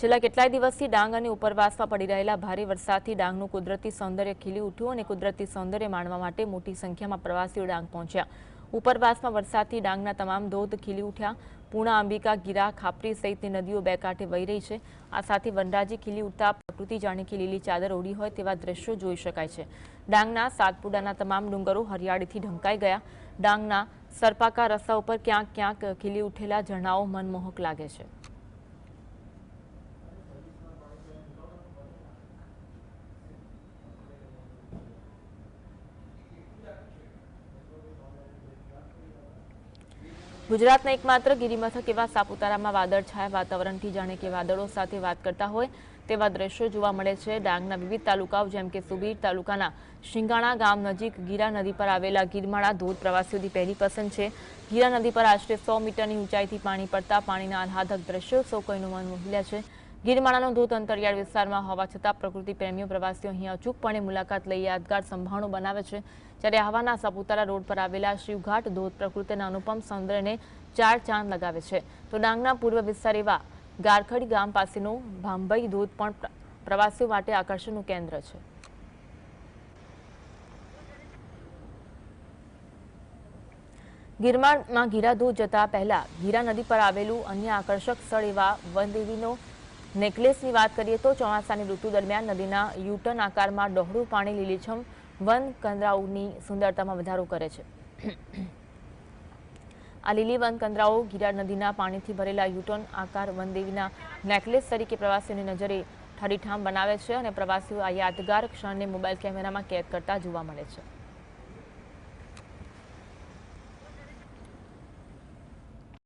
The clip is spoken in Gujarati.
છેલ્લા કેટલાય દિવસથી ડાંગ અને ઉપરવાસમાં પડી રહેલા ભારે વરસાદથી ડાંગનું કુદરતી સૌંદર્ય ખીલી ઉઠ્યું અને કુદરતી સૌંદર્ય માણવા માટે મોટી સંખ્યામાં પ્રવાસીઓ ડાંગ પહોંચ્યા. ઉપરવાસમાં વરસાદથી ડાંગના તમામ ધોધ ખીલી ઉઠ્યા. પૂણા, અંબિકા, ગીરા, ખાપરી સહિતની નદીઓ બે કાંઠે વહી રહી છે. આ સાથે વનરાજી ખીલી ઉઠતા પ્રકૃતિ જાણે કે લીલી ચાદર ઓઢી હોય તેવા દ્રશ્યો જોઈ શકાય છે. ડાંગના સાતપુડાના તમામ ડુંગરો હરિયાળીથી ઢંકાઈ ગયા. ડાંગના સરપાકા રસ્તા ઉપર ક્યાંક ક્યાંક ખીલી ઉઠેલા ઝરણાઓ મનમોહક લાગે છે. ગુજરાતના એકમાત્ર ગિરિમથક એવા સાપુતારામાં વાદળછાયા વાતાવરણથી જાણે કે વાદળો સાથે વાત કરતા હોય તેવા દ્રશ્યો જોવા મળે છે. ડાંગના વિવિધ તાલુકાઓ જેમ કે સુબીર તાલુકાના શિંગાણા ગામ નજીક ગીરા નદી પર આવેલા ગીરમાળા ધોધ પ્રવાસીઓની પહેલી પસંદ છે. ગીરા નદી પર આશરે સો મીટરની ઊંચાઈથી પાણી પડતા પાણીના આહલાદક દ્રશ્યો સૌ કોઈનું મન મોહી છે. ગીરમાળાનો ધોધ અંતરિયાળ વિસ્તારમાં હોવા છતાં પ્રકૃતિ પ્રેમીઓ, પ્રવાસીઓ અહીં અચૂકપણે મુલાકાત લઈ યાદગાર સંભાળો બનાવે છે. જ્યારે હવાના સાપુતારા રોડ પર આવેલા શિવઘાટ ધોધ પ્રકૃતિના અનુપમ સૌંદર્યને ચાર ચાંદ લગાવે છે. તો ડાંગના પૂર્વ વિસ્તાર એવા ગારખડી ગામ પાસેનો ભાંભઈ ધોધ પણ પ્રવાસીઓ માટે આકર્ષણનું કેન્દ્ર છે. ગિરમાળમાં ગીરાધોધ જતા પહેલા ગીરા નદી પર આવેલું અન્ય આકર્ષક સ્થળ એવા વનદેવીનો નેકલેસની વાત કરીએ તો ચોમાસાની ઋતુ દરમિયાન નદીના યુટર્ન આકારમાં ડહોળું પાણી લીલીછમ, વન કંદરાઓની સુંદરતામાં વધારો કરે છે. આ લીલી વન કંદરાઓ ગિરાર નદીના પાણીથી ભરેલા યુટર્ન આકાર વનદેવીના નેકલેસ તરીકે પ્રવાસીઓની નજરે ઠરીઠામ બનાવે છે અને પ્રવાસીઓ આ યાદગાર ક્ષણને મોબાઈલ કેમેરામાં કેદ કરતા જોવા મળે છે.